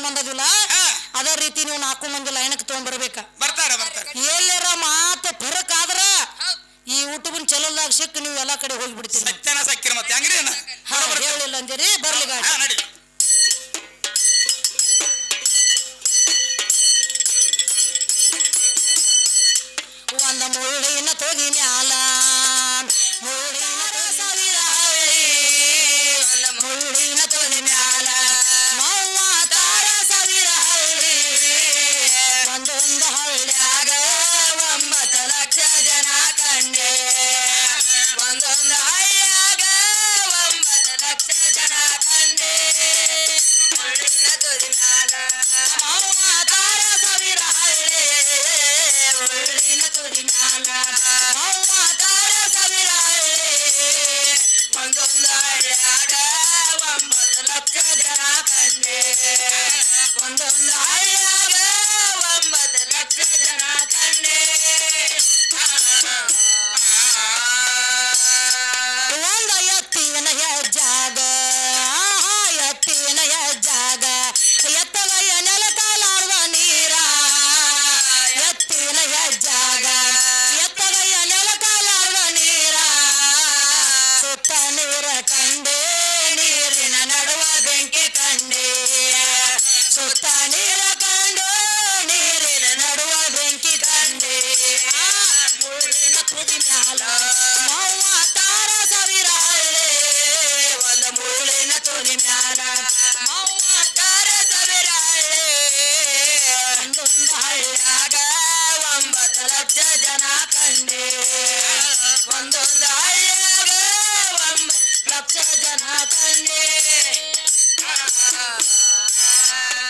ತಗೊಂಬಂದದಿಲ್ಲ ಅದೇ ರೀತಿ ನೀವು ನಾಲ್ಕು ಮಂದಿ ಲೈನಕ್ ತಗೊಂಡ್ಬರ್ಬೇಕ. ಬರ್ತಾರ ಎಲ್ಲರ ಮಾತ ಫರಕ್ ಆದ್ರ ಈ ಊಟವನ್ ಚಲೋದಾಗ ಸಿಕ್ಕ ನೀವು ಎಲ್ಲಾ ಕಡೆ ಹೋಗಿಬಿಡ್ತೀರಿ ಸತ್ಯನ ಮತ್ತೆ ಹೇಳಿಲ್ಲ ಅಂದಿರಿ ಬರ್ಲಿ ಗಾಡಿ. లక్ష జನ ಕಂಡೆ ಒಂದೊಂದು ಹಳ್ಳಿಯಾಗ ಒಂಬತ್ತು ಲಕ್ಷ ಜನ ಕಂಡೆ ಮಣ್ಣಿನ ತುದಿ ಮ್ಯಾಲ ಮೂವತ್ತಾರು ಸಾವಿರ ಹಳ್ಳಿ ಮಣ್ಣಿನ ತುದಿ ಮ್ಯಾಲ ಮೂವತ್ತಾರು ಸಾವಿರ ಹಳ್ಳಿ ಒಂದೊಂದು ಹಳ್ಳಿಯಾಗ ಒಂಬತ್ತು ಲಕ್ಷ ಜನ ಕಂಡೆ ಒಂದೊಂದು ಹಳ್ಳಿಯಾಗ ಒಂಬತ್ತು ಲಕ್ಷ ಜನ ಕಂಡೆ Peace.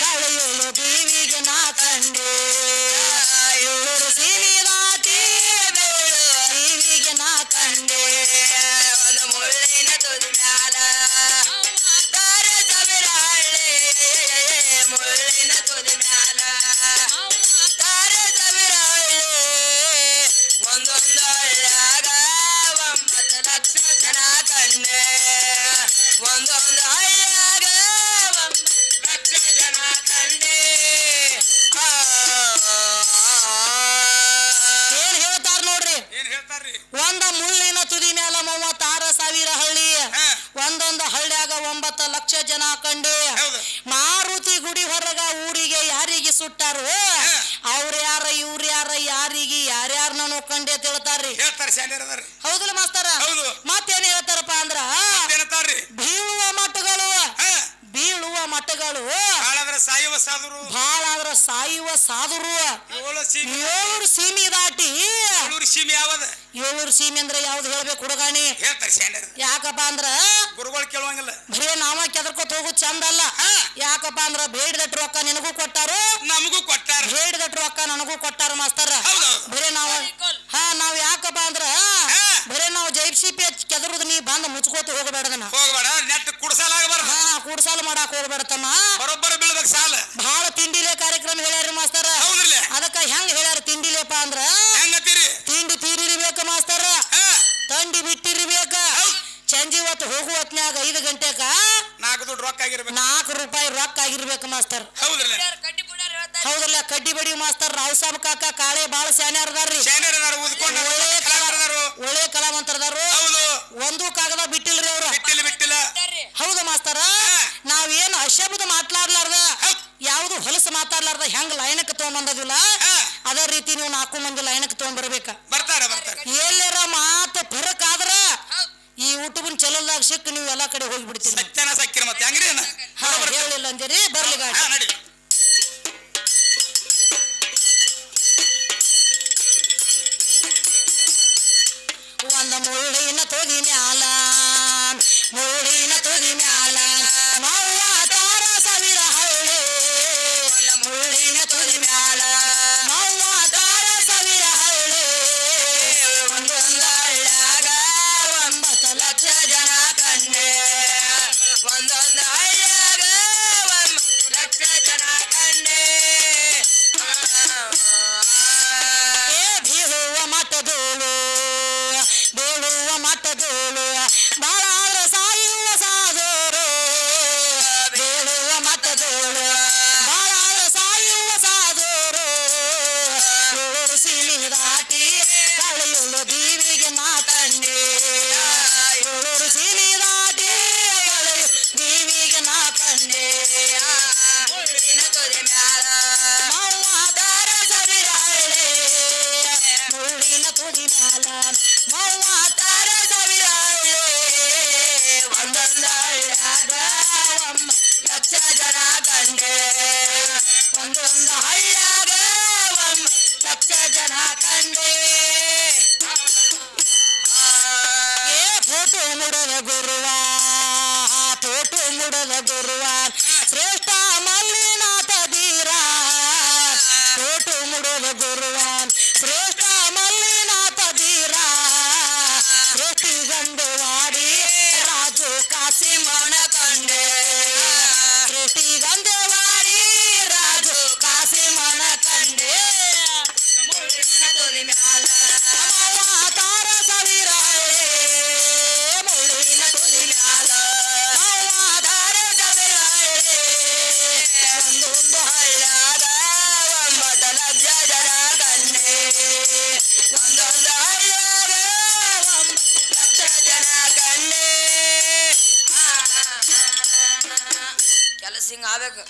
ಕಳೆಯಲು ತಂಡಿ ಅಂತ ಹೇಳ್ತಾರ್ರಿ. ಹೇಳ್ತಾರೆ ಸ್ಯಾನ್ಯರ್ ಅದಾರ ಹೌದಲ್ಲ ಮಾಸ್ತಾರ? ಹೌದು. ಮತ್ತೇನ್ ಹೇಳ್ತಾರಪ್ಪ ಅಂದ್ರ? ಏನಂತಾರ್ರಿ ಬೀಳುವ ಮಟ್ಟಗಳು ಬೀಳುವ ಮಟ್ಟಗಳು ಹಾಳಾದ್ರ ಸಾಯುವ ಸಾಧುರು. ಹಾಳಾದ್ರ ಸಾಯುವ ಸಾಧುರು. ಏಳು ಸೀಮಿ ಯಾವದ? ಏಳೂರು ಸೀಮೆ ಅಂದ್ರೆ ಯಾವ್ದು ಹೇಳ್ಬೇಕು ಹುಡುಗಾಣಿ? ಹೇಳ್ತಾರೆ ಯಾಕಪ್ಪ ಅಂದ್ರ ಗುರುಗಳು ಕೇಳುವಂಗಿಲ್ಲ. ಬರೀ ನಾವ ಕೆದರ್ಕೋತ ಹೋಗು ಚಂದ ಅಲ್ಲ. ಯಾಕಪ್ಪ ಅಂದ್ರ ಬೇಡಿದಟ್ಟು ರೊಕ್ಕ ನಿನಗೂ ಕೊಟ್ಟಾರು? ನಮಗೂ ಕೊಟ್ಟಾರ. ಬೇಡಿದಟ್ಟು ರೊಕ್ಕ ನನಗೂ ಕೊಟ್ಟಾರ ಮಾಸ್ತರ. ಬರೀ ಬರೇ ನಾವ ಹಾ ನಾವ್ ಯಾಕಪ್ಪ ಅಂದ್ರ. ಬರೇ ನಾವು ಜೈಪ್ಸಿ ಪಿ ಕೆದರುದ್ ನೀ ಬಂದ್ ಮುಚ್ಕೋತ ಹೋಗಬೇಡ ಹೋಗಬೇಡ ನೆಟ್ ಕುಡ್ಸಲಾಗಬಾರ್ದು ಹಾ ಮಾಡಾಕ ಮಾಡಾಕ್ ಹೋಗ್ಬೇಡತಮ್ಮ. ಬರೋಬ್ಬರ ಬೀಳ್ಬೇಕು ಸಾಲ ಬಹಳ ತಿಂಡಿಲೆ ಕಾರ್ಯಕ್ರಮ ಹೇಳ್ಯಾರ ಮಾಸ್ತರ ಹೌದ್ರಲ್ಲ ಅದಕ್ಕ ಹೆಂಗ್ ಹೇಳ್ಯಾರ ತಿಂಡಿಲೆಪ್ಪ ಅಂದ್ರ ಹೆಂಗತ್ತೀರಿ ತಿಂಡಿ ತೀರಿರ್ಬೇಕ ಮಾಸ್ತರ ಹಾ ತಂಡಿ ಬಿಟ್ಟಿರ್ಬೇಕ ಹೌದ್. ಸಂಜೆ ಹೊತ್ತು ಹೋಗುವ ಹೊತ್ನ್ಯಾಗ ಐದು ಗಂಟೆಕ ನಾಲ್ಕು ದುಡ್ಡು ರೊಕ್ಕ ಆಗಿರ್ಬೇಕು. ನಾಲ್ಕು ರೂಪಾಯಿ ರೊಕ್ಕ ಆಗಿರ್ಬೇಕು ಮಾಸ್ತರ್ ಹೌದ್ರಲ್ಲ? ಹೌದಲ್ಲ ಕಡ್ಡಿ ಬಡಿ ಮಾಸ್ತರ್ ರಾವ್ ಸಾಬ್ ಕಾಕ ಕಾಳೆ ಬಾಳ ಶಾನ್ಯಾರ ಅದಾರ್ರಿ. ಉದ್ಕೊಂಡು ಒಳ್ಳೆ ಒಳ್ಳೆ ಕಲಾವಂತರದಾರು ಹೌದು. ಒಂದು ಕಾಗದ ಬಿಟ್ಟಿಲ್ರಿ ಅವ್ರ. ಬಿಟ್ಟಿಲ್ಲ ಬಿಟ್ಟಿಲ್ಲ. ಹೌದು ಮಾಸ್ತರ. ನಾವೇನು ಅಶಬ್ದ ಮಾತಾಡ್ಲಾರ್ದ ಯಾವುದು ಹೊಲಸು ಮಾತಾಡ್ಲಾರ್ದ ಹೆಂಗ್ ಲೈನಕ್ಕೆ ತಗೊಂಡ್ ಬಂದದಿಲ್ಲ ಅದೇ ರೀತಿ ನೀವು ನಾಲ್ಕು ಮಂದಿ ಲೈನಕ್ಕೆ ತಗೊಂಡ್ಬರ್ಬೇಕ ಬರ್ತಾರ ಬರ್ತಾರ ಎಲ್ಲರ ಮಾತು ಫರಕ್ ಆದ್ರ ಈ ಯೂಟ್ಯೂಬಿನ ಚಲಲ್ದಾಗ ಸಿಕ್ಕ ನೀವು ಎಲ್ಲಾ ಕಡೆ ಹೋಗ್ಬಿಡ್ತೀರಿ. ಸತ್ಯನ ಸಕ್ಕಿರ ಮತ್ತೆ ಹೆಂಗ್ರಿ ಹೇಳಿಲ್ಲ ಅಂದಿರಿ ಬರ್ಲಿ ಗಾಡಿ ನಡಿ Mawa ಹಿಂಗ ಆಗ್ಬೇಕು